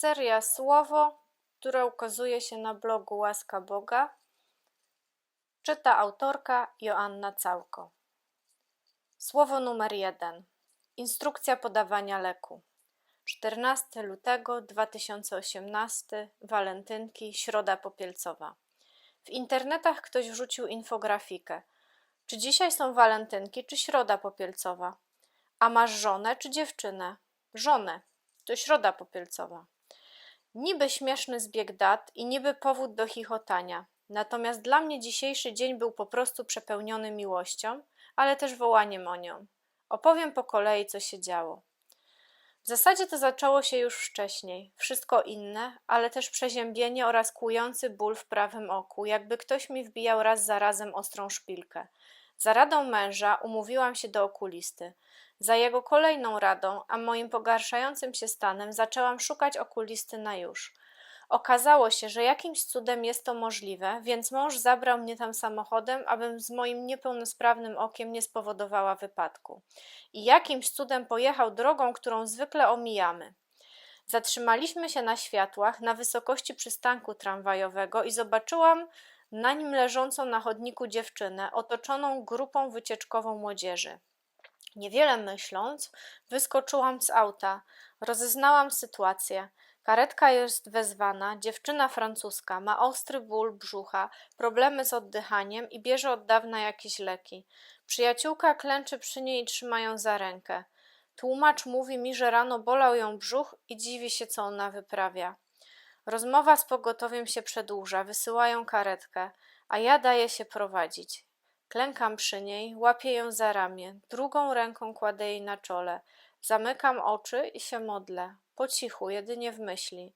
Seria Słowo, która ukazuje się na blogu Łaska Boga. Czyta autorka Joanna Całko. Słowo numer jeden. Instrukcja podawania leku. 14 lutego 2018, walentynki, środa popielcowa. W internetach ktoś wrzucił infografikę. Czy dzisiaj są walentynki, czy środa popielcowa? A masz żonę czy dziewczynę? Żonę. To środa popielcowa. Niby śmieszny zbieg dat i niby powód do chichotania. Natomiast dla mnie dzisiejszy dzień był po prostu przepełniony miłością, ale też wołaniem o nią. Opowiem po kolei, co się działo. W zasadzie to zaczęło się już wcześniej. Wszystko inne, ale też przeziębienie oraz kłujący ból w prawym oku, jakby ktoś mi wbijał raz za razem ostrą szpilkę. Za radą męża umówiłam się do okulisty. Za jego kolejną radą, a moim pogarszającym się stanem, zaczęłam szukać okulisty na już. Okazało się, że jakimś cudem jest to możliwe, więc mąż zabrał mnie tam samochodem, abym z moim niepełnosprawnym okiem nie spowodowała wypadku. I jakimś cudem pojechał drogą, którą zwykle omijamy. Zatrzymaliśmy się na światłach na wysokości przystanku tramwajowego i zobaczyłam na nim leżącą na chodniku dziewczynę, otoczoną grupą wycieczkową młodzieży. Niewiele myśląc, wyskoczyłam z auta, rozeznałam sytuację. Karetka jest wezwana, dziewczyna francuska ma ostry ból brzucha, problemy z oddychaniem i bierze od dawna jakieś leki. Przyjaciółka klęczy przy niej i trzyma ją za rękę. Tłumacz mówi mi, że rano bolał ją brzuch i dziwi się, co ona wyprawia. Rozmowa z pogotowiem się przedłuża, wysyłają karetkę, a ja daję się prowadzić. Klękam przy niej, łapię ją za ramię, drugą ręką kładę jej na czole. Zamykam oczy i się modlę, po cichu, jedynie w myśli.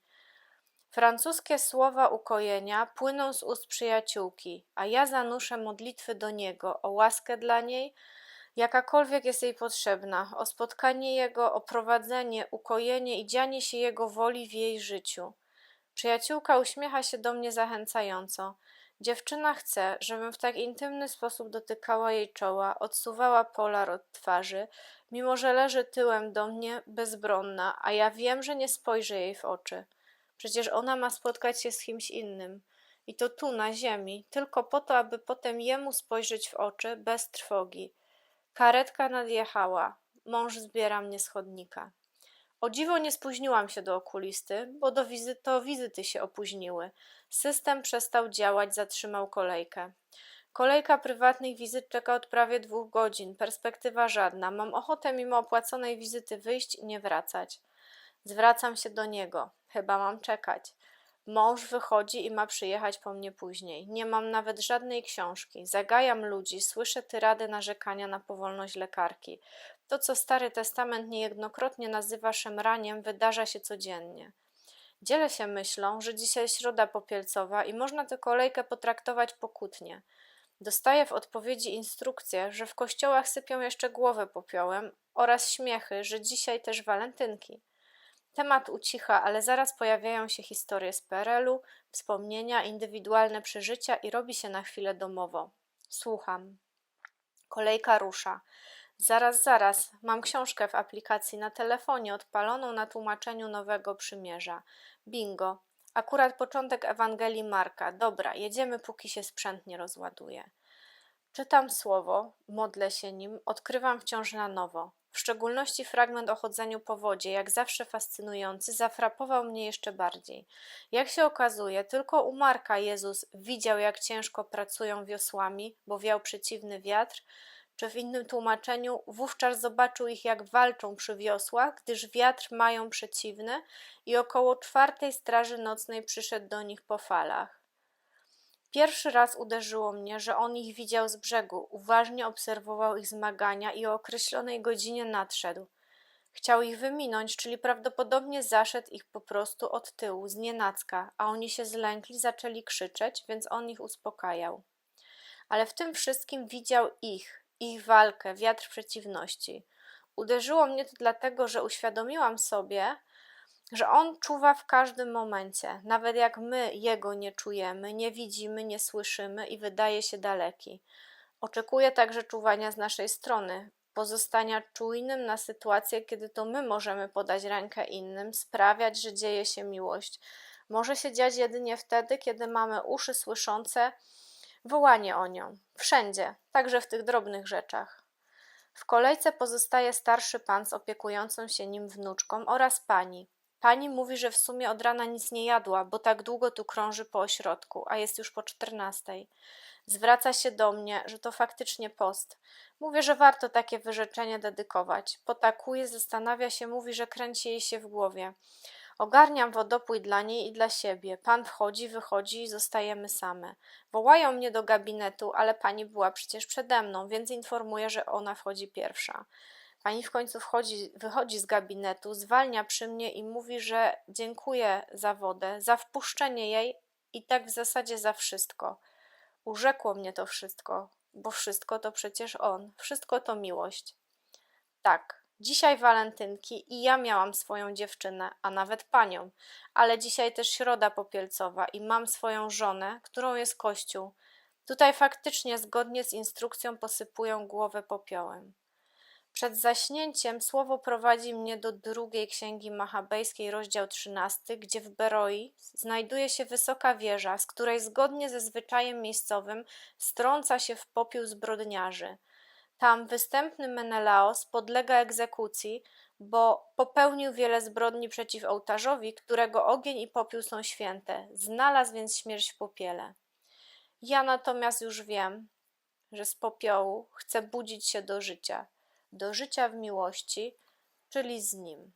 Francuskie słowa ukojenia płyną z ust przyjaciółki, a ja zanuszę modlitwy do niego o łaskę dla niej, jakakolwiek jest jej potrzebna, o spotkanie jego, o prowadzenie, ukojenie i dzianie się jego woli w jej życiu. Przyjaciółka uśmiecha się do mnie zachęcająco. Dziewczyna chce, żebym w tak intymny sposób dotykała jej czoła, odsuwała polar od twarzy, mimo że leży tyłem do mnie bezbronna, a ja wiem, że nie spojrzę jej w oczy. Przecież ona ma spotkać się z kimś innym. I to tu, na ziemi, tylko po to, aby potem jemu spojrzeć w oczy bez trwogi. Karetka nadjechała. Mąż zbiera mnie z chodnika. O dziwo nie spóźniłam się do okulisty, bo do wizy to wizyty się opóźniły. System przestał działać, zatrzymał kolejkę. Kolejka prywatnych wizyt czeka od prawie dwóch godzin, perspektywa żadna. Mam ochotę mimo opłaconej wizyty wyjść i nie wracać. Zwracam się do niego. Chyba mam czekać. Mąż wychodzi i ma przyjechać po mnie później. Nie mam nawet żadnej książki. Zagajam ludzi, słyszę tyrady narzekania na powolność lekarki. To, co Stary Testament niejednokrotnie nazywa szemraniem, wydarza się codziennie. Dzielę się myślą, że dzisiaj środa popielcowa i można tę kolejkę potraktować pokutnie. Dostaję w odpowiedzi instrukcję, że w kościołach sypią jeszcze głowę popiołem oraz śmiechy, że dzisiaj też walentynki. Temat ucicha, ale zaraz pojawiają się historie z PRL-u, wspomnienia, indywidualne przeżycia i robi się na chwilę domowo. Słucham. Kolejka rusza. Zaraz, zaraz. Mam książkę w aplikacji na telefonie odpaloną na tłumaczeniu Nowego Przymierza. Bingo. Akurat początek Ewangelii Marka. Dobra, jedziemy, póki się sprzęt nie rozładuje. Czytam słowo, modlę się nim, odkrywam wciąż na nowo. W szczególności fragment o chodzeniu po wodzie, jak zawsze fascynujący, zafrapował mnie jeszcze bardziej. Jak się okazuje, tylko u Marka Jezus widział, jak ciężko pracują wiosłami, bo wiał przeciwny wiatr, czy w innym tłumaczeniu wówczas zobaczył ich, jak walczą przy wiosłach, gdyż wiatr mają przeciwny i około czwartej straży nocnej przyszedł do nich po falach. Pierwszy raz uderzyło mnie, że on ich widział z brzegu, uważnie obserwował ich zmagania i o określonej godzinie nadszedł. Chciał ich wyminąć, czyli prawdopodobnie zaszedł ich po prostu od tyłu, z nienacka, a oni się zlękli, zaczęli krzyczeć, więc on ich uspokajał. Ale w tym wszystkim widział ich, ich walkę, wiatr przeciwności. Uderzyło mnie to dlatego, że uświadomiłam sobie, że On czuwa w każdym momencie, nawet jak my Jego nie czujemy, nie widzimy, nie słyszymy i wydaje się daleki. Oczekuje także czuwania z naszej strony, pozostania czujnym na sytuację, kiedy to my możemy podać rękę innym, sprawiać, że dzieje się miłość. Może się dziać jedynie wtedy, kiedy mamy uszy słyszące wołanie o nią. Wszędzie, także w tych drobnych rzeczach. W kolejce pozostaje starszy pan z opiekującą się nim wnuczką oraz pani. Pani mówi, że w sumie od rana nic nie jadła, bo tak długo tu krąży po ośrodku, a jest już po czternastej. Zwraca się do mnie, że to faktycznie post. Mówię, że warto takie wyrzeczenie dedykować. Potakuje, zastanawia się, mówi, że kręci jej się w głowie. Ogarniam wodopój dla niej i dla siebie. Pan wchodzi, wychodzi i zostajemy same. Wołają mnie do gabinetu, ale pani była przecież przede mną, więc informuję, że ona wchodzi pierwsza. Pani w końcu wchodzi, wychodzi z gabinetu, zwalnia przy mnie i mówi, że dziękuję za wodę, za wpuszczenie jej i tak w zasadzie za wszystko. Urzekło mnie to wszystko, bo wszystko to przecież on, wszystko to miłość. Tak, dzisiaj walentynki i ja miałam swoją dziewczynę, a nawet panią, ale dzisiaj też środa popielcowa i mam swoją żonę, którą jest kościół. Tutaj faktycznie zgodnie z instrukcją posypują głowę popiołem. Przed zaśnięciem słowo prowadzi mnie do drugiej księgi machabejskiej, rozdział 13, gdzie w Beroi znajduje się wysoka wieża, z której zgodnie ze zwyczajem miejscowym strąca się w popiół zbrodniarzy. Tam występny Menelaos podlega egzekucji, bo popełnił wiele zbrodni przeciw ołtarzowi, którego ogień i popiół są święte. Znalazł więc śmierć w popiele. Ja natomiast już wiem, że z popiołu chcę budzić się do życia, do życia w miłości, czyli z nim.